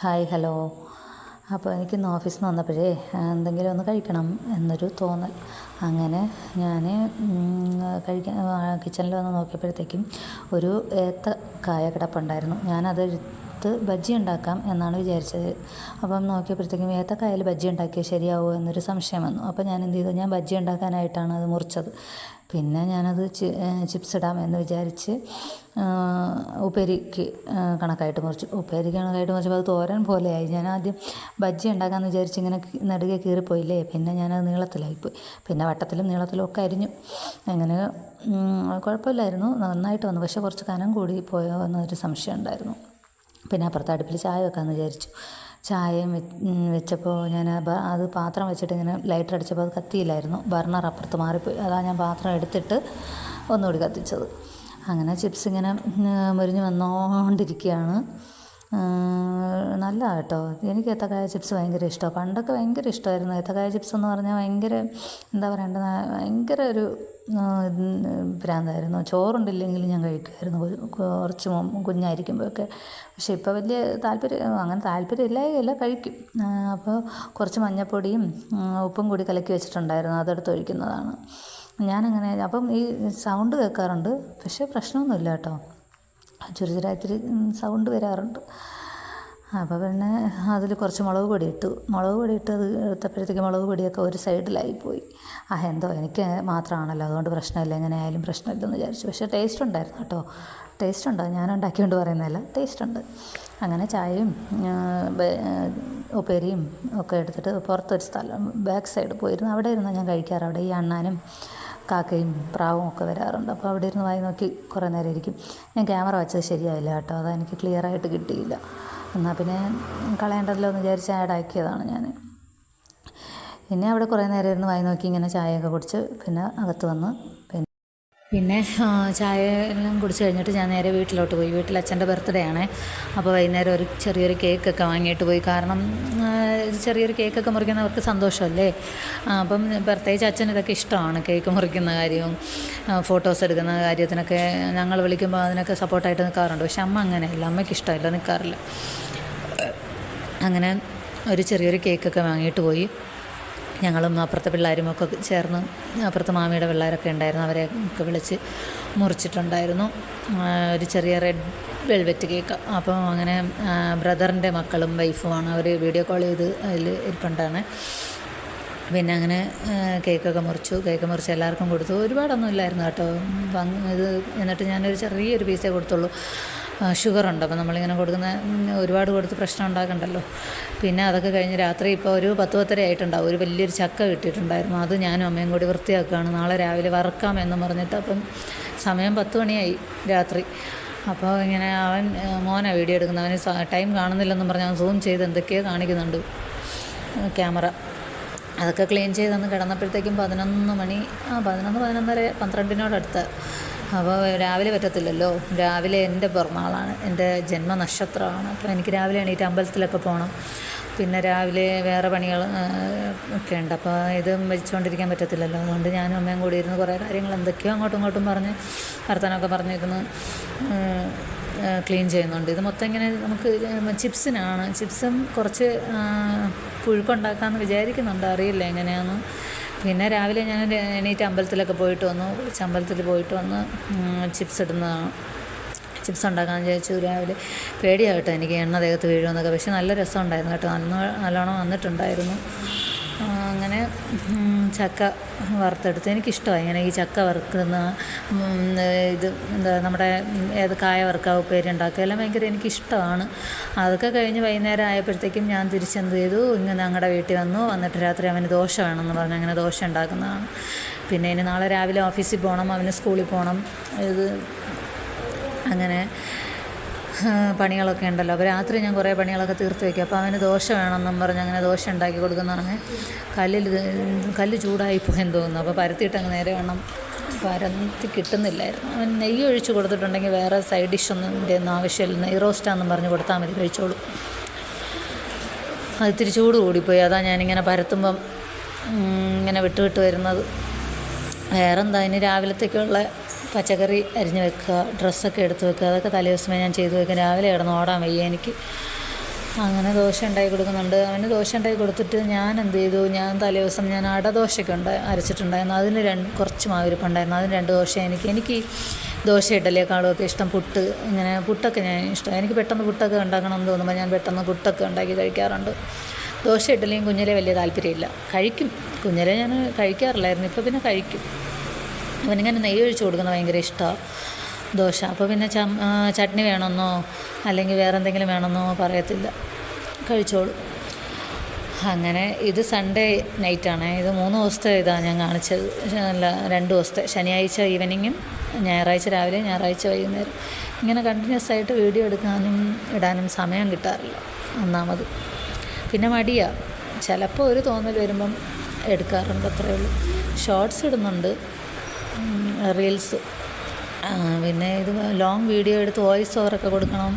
Hi hello. അപ്പോൾ എനിക്കിന്ന് ഓഫീസിൽ നിന്ന് വന്നപ്പോഴേ എന്തെങ്കിലും ഒന്ന് കഴിക്കണം എന്നൊരു തോന്നൽ. അങ്ങനെ ഞാൻ കഴിക്കാൻ കിച്ചണിൽ വന്ന് നോക്കിയപ്പോഴത്തേക്കും ഒരു ഏത്ത കായ കിടപ്പുണ്ടായിരുന്നു. ഞാനത് എടുത്ത് ബജ്ജി ഉണ്ടാക്കാം എന്നാണ് വിചാരിച്ചത്. അപ്പം നോക്കിയപ്പോഴത്തേക്കും ഏത്തക്കായൽ ബജ്ജി ഉണ്ടാക്കിയാൽ ശരിയാവുമോ എന്നൊരു സംശയം വന്നു. അപ്പോൾ ഞാൻ എന്ത് ചെയ്തു? ഞാൻ ബജ്ജി ഉണ്ടാക്കാനായിട്ടാണ് അത് മുറിച്ചത്. പിന്നെ ഞാനത് ചിപ്സ് ഇടാം എന്ന് വിചാരിച്ച് ഉപ്പേരിക്ക് കണക്കായിട്ട് മുറിച്ചു. ഉപ്പേരിക്ക് കണക്കായിട്ട് മുറിച്ചപ്പോൾ അത് തോരൻ പോലെയായി. ഞാൻ ആദ്യം ബജ്ജി ഉണ്ടാക്കാമെന്ന് വിചാരിച്ച് ഇങ്ങനെ നടുകെ കീറിപ്പോയില്ലേ? പിന്നെ ഞാനത് നീളത്തിലായിപ്പോയി. പിന്നെ വട്ടത്തിലും നീളത്തിലും ഒക്കെ അരിഞ്ഞു. അങ്ങനെ കുഴപ്പമില്ലായിരുന്നു. നന്നായിട്ട് വന്നു. പക്ഷേ കുറച്ച് കനം കൂടി പോയോ എന്നൊരു സംശയം ഉണ്ടായിരുന്നു. പിന്നെ അപ്പുറത്തെ അടുപ്പിൽ ചായ വെക്കാമെന്ന് വിചാരിച്ചു. ചായയും വെച്ചപ്പോൾ ഞാൻ അത് പാത്രം വെച്ചിട്ട് ഇങ്ങനെ ലൈറ്റർ അടിച്ചപ്പോൾ അത് കത്തിയില്ലായിരുന്നു. ബർണർ അപ്പുറത്ത് മാറിപ്പോയി. അതാണ് ഞാൻ പാത്രം എടുത്തിട്ട് ഒന്നുകൂടി കത്തിച്ചത്. അങ്ങനെ ചിപ്സ് ഇങ്ങനെ മുരിഞ്ഞ് വന്നുകൊണ്ടിരിക്കുകയാണ് നല്ല കേട്ടോ എനിക്ക് ഏത്തക്കായ ചിപ്സ് ഭയങ്കര ഇഷ്ടമാണ് പണ്ടൊക്കെ ഭയങ്കര ഇഷ്ടമായിരുന്നു. ഏത്തക്കായ ചിപ്സ് എന്ന് പറഞ്ഞാൽ ഭയങ്കര എന്താ പറയേണ്ടത് ഭയങ്കര ഒരു ഭ്രാന്തായിരുന്നു. ചോറുണ്ടില്ലെങ്കിലും ഞാൻ കഴിക്കുമായിരുന്നു. കുറച്ച് കുഞ്ഞായിരിക്കുമ്പോഴൊക്കെ. പക്ഷേ ഇപ്പോൾ വലിയ താല്പര്യം അങ്ങനെ താല്പര്യം ഇല്ലായല്ല കഴിക്കും അപ്പോൾ കുറച്ച് മഞ്ഞപ്പൊടിയും ഉപ്പും കൂടി കലക്കി വെച്ചിട്ടുണ്ടായിരുന്നു. അതെടുത്ത് ഒഴിക്കുന്നതാണ്. ഞാനങ്ങനെ അപ്പം ഈ സൗണ്ട് കേൾക്കാറുണ്ട്. പക്ഷേ പ്രശ്നമൊന്നുമില്ല കേട്ടോ. ചെറുതായിത്തിരി സൗണ്ട് വരാറുണ്ട്. അപ്പോൾ പിന്നെ അതിൽ കുറച്ച് മുളക് പൊടി ഇട്ടു. മുളക് പൊടി ഇട്ട് അത് എടുത്തപ്പോഴത്തേക്ക് മുളക് പൊടിയൊക്കെ ഒരു സൈഡിലായിപ്പോയി ആ എന്തോ എനിക്ക് മാത്രമാണല്ലോ അതുകൊണ്ട് പ്രശ്നമില്ല എങ്ങനെ ആയാലും പ്രശ്നമില്ലെന്ന് വിചാരിച്ചു. പക്ഷേ ടേസ്റ്റ് ഉണ്ടായിരുന്നു കേട്ടോ. ടേസ്റ്റ് ഉണ്ട്? ഞാൻ ഉണ്ടാക്കിയോണ്ട് പറയുന്നതല്ല ടേസ്റ്റ് ഉണ്ട്. അങ്ങനെ ചായയും ഉപ്പേരിയും ഒക്കെ എടുത്തിട്ട് പുറത്തൊരു സ്ഥലം ബാക്ക് സൈഡ് പോയിരുന്നു. അവിടെ ഇരുന്ന് ഞാൻ കഴിക്കാറ് അവിടെ ഈ അണ്ണാനും കാക്കയും പ്രാവും ഒക്കെ വരാറുണ്ട്. അപ്പോൾ അവിടെ ഇരുന്ന് വായി നോക്കി കുറേ നേരം ഇരിക്കും. ഞാൻ ക്യാമറ വെച്ചത് ശരിയായില്ല കേട്ടോ. അതെനിക്ക് ക്ലിയറായിട്ട് കിട്ടിയില്ല. എന്നാൽ പിന്നെ കളയേണ്ടല്ലോ എന്ന് വിചാരിച്ച് ആക്കിയതാണ് ഞാൻ. പിന്നെ അവിടെ കുറേ നേരം ഇരുന്ന് വായി നോക്കി ഇങ്ങനെ ചായയൊക്കെ കുടിച്ച് പിന്നെ അകത്ത് വന്ന് പിന്നെ ചായ എല്ലാം കുടിച്ച് കഴിഞ്ഞിട്ട് ഞാൻ നേരെ വീട്ടിലോട്ട് പോയി. വീട്ടിൽ അച്ഛന്റെ ബർത്ത്ഡേ ആണ്. അപ്പോൾ വൈകുന്നേരം ഒരു ചെറിയൊരു കേക്കൊക്കെ വാങ്ങിയിട്ട് പോയി. കാരണം ചെറിയൊരു കേക്കൊക്കെ മുറിക്കുന്നവർക്ക് സന്തോഷമല്ലേ? അപ്പം പ്രത്യേകിച്ച് അച്ഛന് ഇതൊക്കെ ഇഷ്ടമാണ് കേക്ക് മുറിക്കുന്ന കാര്യവും ഫോട്ടോസ് എടുക്കുന്ന കാര്യത്തിനൊക്കെ ഞങ്ങൾ വിളിക്കുമ്പോൾ അതിനൊക്കെ സപ്പോർട്ടായിട്ട് നിൽക്കാറുണ്ട്. പക്ഷെ അമ്മ അങ്ങനെയല്ല. അമ്മയ്ക്ക് ഇഷ്ടമല്ല നിൽക്കാറില്ല. അങ്ങനെ ഒരു ചെറിയൊരു കേക്കൊക്കെ വാങ്ങിയിട്ട് പോയി. ഞങ്ങളും അപ്പുറത്തെ പിള്ളേരും ഒക്കെ ചേർന്ന് അപ്പുറത്തെ മാമിയുടെ പിള്ളേരൊക്കെ ഉണ്ടായിരുന്നു. അവരെ ഒക്കെ വിളിച്ച് മുറിച്ചിട്ടുണ്ടായിരുന്നു. ഒരു ചെറിയ റെഡ് വെൽവെറ്റ് കേക്ക് അപ്പോൾ അങ്ങനെ ബ്രദറിന്റെ മക്കളും വൈഫുമാണ് അവർ വീഡിയോ കോൾ ചെയ്ത് അതിൽ ഇരിപ്പുണ്ടാണ് പിന്നെ അങ്ങനെ കേക്കൊക്കെ മുറിച്ചു. കേക്ക് മുറിച്ച് എല്ലാവർക്കും കൊടുത്തു. ഒരുപാടൊന്നും ഇല്ലായിരുന്നു കേട്ടോ. ഇത് എന്നിട്ട് ഞാനൊരു ചെറിയൊരു പീസേ കൊടുത്തുള്ളൂ. ഷുഗറുണ്ട്. അപ്പോൾ നമ്മളിങ്ങനെ കൊടുക്കുന്ന ഒരുപാട് കൊടുത്ത് പ്രശ്നം ഉണ്ടാക്കണ്ടല്ലോ. പിന്നെ അതൊക്കെ കഴിഞ്ഞ് രാത്രി ഇപ്പോൾ ഒരു പത്ത് പത്തര ആയിട്ടുണ്ടാവും. ഒരു വലിയൊരു ചക്ക കിട്ടിയിട്ടുണ്ടായിരുന്നു. അത് ഞാനും അമ്മയും കൂടി വൃത്തിയാക്കുകയാണ്. നാളെ രാവിലെ വറക്കാം എന്ന് പറഞ്ഞിട്ട് അപ്പം സമയം പത്ത് മണിയായി രാത്രി. അപ്പോൾ ഇങ്ങനെ അവൻ മോനെ വീഡിയോ എടുക്കുന്നത്. അവന് ടൈം കാണുന്നില്ലെന്നും പറഞ്ഞ് അവൻ സൂം ചെയ്ത് എന്തൊക്കെയോ കാണിക്കുന്നുണ്ട് ക്യാമറ. അതൊക്കെ ക്ലീൻ ചെയ്തെന്ന് കിടന്നപ്പോഴത്തേക്കും പതിനൊന്ന് മണി ആ പതിനൊന്ന് പതിനൊന്നര പന്ത്രണ്ടിനോടടുത്ത് അപ്പോൾ രാവിലെ പറ്റത്തില്ലല്ലോ. രാവിലെ എന്റെ പിറന്നാളാണ്. എന്റെ ജന്മനക്ഷത്രമാണ്. അപ്പോൾ എനിക്ക് രാവിലെ എണീറ്റ് അമ്പലത്തിലൊക്കെ പോകണം. പിന്നെ രാവിലെ വേറെ പണികൾ ഒക്കെ ഉണ്ട്. അപ്പോൾ ഇത് വെച്ചുകൊണ്ടിരിക്കാൻ പറ്റത്തില്ലല്ലോ. അതുകൊണ്ട് ഞാനും അമ്മയും കൂടി ഇരുന്ന് കുറേ കാര്യങ്ങൾ എന്തൊക്കെയോ അങ്ങോട്ടും ഇങ്ങോട്ടും പറഞ്ഞ് വർത്തമാനമൊക്കെ പറഞ്ഞിരുന്ന് ക്ലീൻ ചെയ്യുന്നുണ്ട്. ഇത് മൊത്തം ഇങ്ങനെ നമുക്ക് ചിപ്സിനാണ്. ചിപ്സും കുറച്ച് പുഴുക്കുണ്ടാക്കാമെന്ന് വിചാരിക്കുന്നുണ്ട്. അറിയില്ല എങ്ങനെയാണെന്ന് പിന്നെ രാവിലെ ഞാൻ എണീറ്റ് അമ്പലത്തിലൊക്കെ പോയിട്ട് വന്നു. അമ്പലത്തിൽ പോയിട്ട് വന്ന് ചിപ്സ് ഇടുന്നതാണ് ചിപ്സ് ഉണ്ടാക്കാമെന്ന് വിചാരിച്ചു രാവിലെ പേടിയാകട്ടെ എനിക്ക് എണ്ണ ദേഹത്ത് വീഴുമെന്നൊക്കെ. പക്ഷെ നല്ല രസമുണ്ടായിരുന്നു കേട്ടോ. അന്ന് നല്ലോണം വന്നിട്ടുണ്ടായിരുന്നു. ചക്ക വറുത്തെടുത്ത് എനിക്കിഷ്ടമായി. ഇങ്ങനെ ഈ ചക്ക വറുക്കുന്ന ഇത് എന്താ നമ്മുടെ ഏത് കായ വറുക്കുക ഉപ്പേരി ഉണ്ടാക്കുക എല്ലാം ഭയങ്കര എനിക്കിഷ്ടമാണ്. അതൊക്കെ കഴിഞ്ഞ് വൈകുന്നേരം ആയപ്പോഴത്തേക്കും ഞാൻ തിരിച്ചെന്ത് ചെയ്തു? ഇങ്ങനെ ഞങ്ങളുടെ വീട്ടിൽ വന്നു. വന്നിട്ട് രാത്രി അവന് ദോശ വേണമെന്ന് പറഞ്ഞ്. അങ്ങനെ ദോശ ഉണ്ടാക്കുന്നതാണ്. പിന്നെ ഇനി നാളെ രാവിലെ ഓഫീസിൽ പോകണം. അവന് സ്കൂളിൽ പോകണം. ഇത് അങ്ങനെ പണികളൊക്കെ ഉണ്ടല്ലോ. അപ്പോൾ രാത്രി ഞാൻ കുറേ പണികളൊക്കെ തീർത്ത് വയ്ക്കും അപ്പോൾ അവന് ദോശ വേണമെന്നും പറഞ്ഞ് അങ്ങനെ ദോശ ഉണ്ടാക്കി കൊടുക്കുന്നതാണ് കല്ലിൽ കല്ല് ചൂടായിപ്പോയെന്ന് തോന്നുന്നു. അപ്പോൾ പരത്തിയിട്ടങ്ങ് നേരെ വേണം. പരത്തി കിട്ടുന്നില്ലായിരുന്നു. അവൻ നെയ്യ് ഒഴിച്ച് കൊടുത്തിട്ടുണ്ടെങ്കിൽ വേറെ സൈഡ് ഡിഷ് ഒന്നും ആവശ്യമില്ല. നെയ് റോസ്റ്റാന്നും പറഞ്ഞ് കൊടുത്താൽ മതി കഴിച്ചോളൂ. അത് ഇത്തിരി ചൂട് കൂടിപ്പോയി. അതാ ഞാനിങ്ങനെ പരത്തുമ്പം ഇങ്ങനെ വിട്ട് വിട്ട് വരുന്നത്. വേറെന്താ ഇനി രാവിലത്തേക്കുള്ള പച്ചക്കറി അരിഞ്ഞ് വെക്കുക ഡ്രസ്സൊക്കെ എടുത്ത് വെക്കുക അതൊക്കെ തലേ ദിവസമേ ഞാൻ ചെയ്തു വെക്കും. രാവിലെ കിടന്ന് ഓടാൻ വയ്യ എനിക്ക്. അങ്ങനെ ദോശ ഉണ്ടാക്കി കൊടുക്കുന്നുണ്ട്. അവന് ദോശ ഉണ്ടാക്കി കൊടുത്തിട്ട് ഞാൻ എന്ത് ചെയ്തു? ഞാൻ തലേ ദിവസം ഞാൻ അടദോശയ്ക്ക് ഉണ്ട് അരച്ചിട്ടുണ്ടായിരുന്നു. അതിന് രണ്ട് കുറച്ച് മാവിരിപ്പുണ്ടായിരുന്നു അതിന് രണ്ട് ദോശ എനിക്ക് എനിക്ക് ദോശ ഇഡലിയേക്കാളും ഒക്കെ ഇഷ്ടം പുട്ട് ഇങ്ങനെ പുട്ടൊക്കെ ഞാൻ ഇഷ്ടം. എനിക്ക് പെട്ടെന്ന് പുട്ടൊക്കെ ഉണ്ടാക്കണം എന്ന് തോന്നുമ്പോൾ ഞാൻ പെട്ടെന്ന് പുട്ടൊക്കെ ഉണ്ടാക്കി കഴിക്കാറുണ്ട്. ദോശ ഇഡലിയും കുഞ്ഞിലെ വലിയ താല്പര്യമില്ല. കഴിക്കും. കുഞ്ഞിലെ ഞാൻ കഴിക്കാറില്ലായിരുന്നു. ഇപ്പോൾ പിന്നെ കഴിക്കും. അവനിങ്ങനെ നെയ്യ് ഒഴിച്ച് കൊടുക്കുന്നത് ഭയങ്കര ഇഷ്ടമാണ് ദോശ. അപ്പോൾ പിന്നെ ചട്നി വേണമെന്നോ അല്ലെങ്കിൽ വേറെ എന്തെങ്കിലും വേണമെന്നോ പറയത്തില്ല. കഴിച്ചോളൂ. അങ്ങനെ ഇത് സൺഡേ നൈറ്റാണ് ഇത് മൂന്ന് ദിവസത്തെ ഇതാണ് ഞാൻ കാണിച്ചത്. അല്ല രണ്ട് ദിവസത്തെ. ശനിയാഴ്ച ഈവനിങ്ങും ഞായറാഴ്ച രാവിലെ ഞായറാഴ്ച വൈകുന്നേരം. ഇങ്ങനെ കണ്ടിന്യൂസ് ആയിട്ട് വീഡിയോ എടുക്കാനും ഇടാനും സമയം കിട്ടാറില്ല. ഒന്നാമത്. പിന്നെ മടിയാണ് ചിലപ്പോൾ ഒരു തോന്നൽ വരുമ്പം എടുക്കാറുണ്ട് അത്രയേ ഉള്ളൂ. ഷോർട്സ് ഇടുന്നുണ്ട്. റീൽസ് പിന്നെ ഇത് ലോങ് വീഡിയോ എടുത്ത് വോയിസ് ഓവറൊക്കെ കൊടുക്കണം.